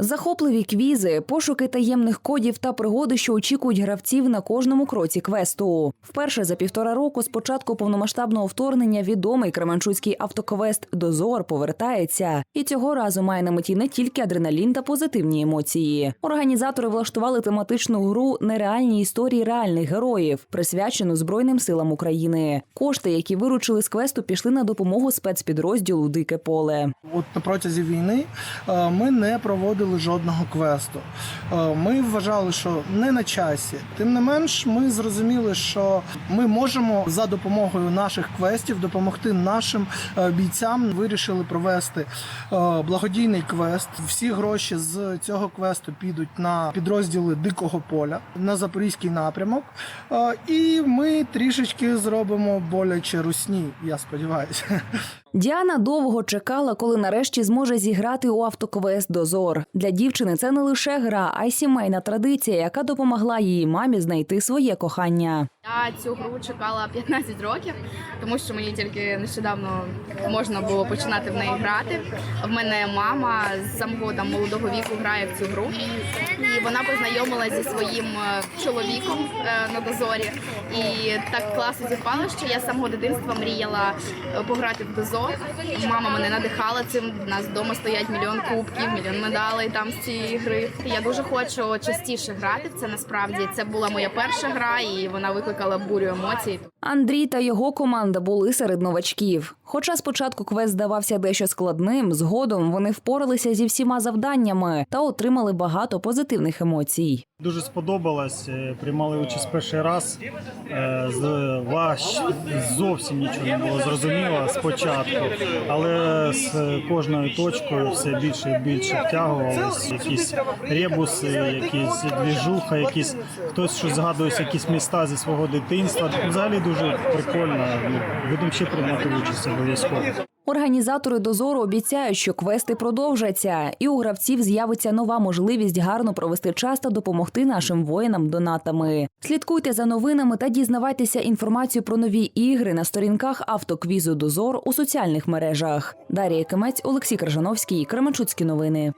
Захопливі квізи, пошуки таємних кодів та пригоди, що очікують гравців на кожному кроці квесту. Вперше за півтора року з початку повномасштабного вторгнення відомий кременчуцький автоквест Дозор повертається і цього разу має на меті не тільки адреналін та позитивні емоції. Організатори влаштували тематичну гру Нереальні історії реальних героїв, присвячену Збройним силам України. Кошти, які виручили з квесту, пішли на допомогу спецпідрозділу Дике поле. От на протязі війни е, ми не проводили жодного квесту. Е, Ми вважали, що не на часі. Тим не менш, ми зрозуміли, що ми можемо за допомогою наших квестів допомогти нашим е, бійцям. Вирішили провести е, благодійний квест. Всі гроші з цього квесту підуть на підрозділи Дикого поля на запорізький напрямок. І ми трішечки зробимо боляче русні. Я сподіваюся. Діана довго чекала, коли нарешті зможе зіграти у автоквест Дозор. Для дівчини це не лише гра, а й сімейна традиція, яка допомогла її мамі знайти своє кохання. Я цю гру чекала 15 років, тому що мені тільки нещодавно можна було починати в неї грати. В мене мама з самого там молодого віку грає в цю гру, і вона познайомилася зі своїм е, чоловіком е, на дозорі. І так класно зіпало, що я з самого дитинства мріяла е, пограти в дозор. Мама мене надихала цим. У нас вдома стоять мільйон кубків, мільйон медалей там з цієї гри. Я дуже хочу частіше грати це. Насправді це була моя перша гра, і вона викликала бурю емоцій. Андрій та його команда були серед новачків. Хоча спочатку квест здавався дещо складним, згодом вони впоралися зі всіма завданнями та отримали багато позитивних емоцій. Дуже сподобалось. е, Приймали участь перший раз. Е, З ваш зовсім нічого не було зрозуміло спочатку, але з кожною точкою все більше і більше втягувалось. Якісь ребуси, якісь двіжуха, якісь хтось що згадує якісь міста зі свого дитинства. Взагалі дуже прикольно. Будемо ще приймати участь обов'язково. Організатори дозору обіцяють, що квести продовжаться, і у гравців з'явиться нова можливість гарно провести час та допомогти нашим воїнам донатами. Слідкуйте за новинами та дізнавайтеся інформацію про нові ігри на сторінках автоквізу Дозор у соціальних мережах. Дарія Кимець, Олексій Крижановський, Кременчуцькі новини.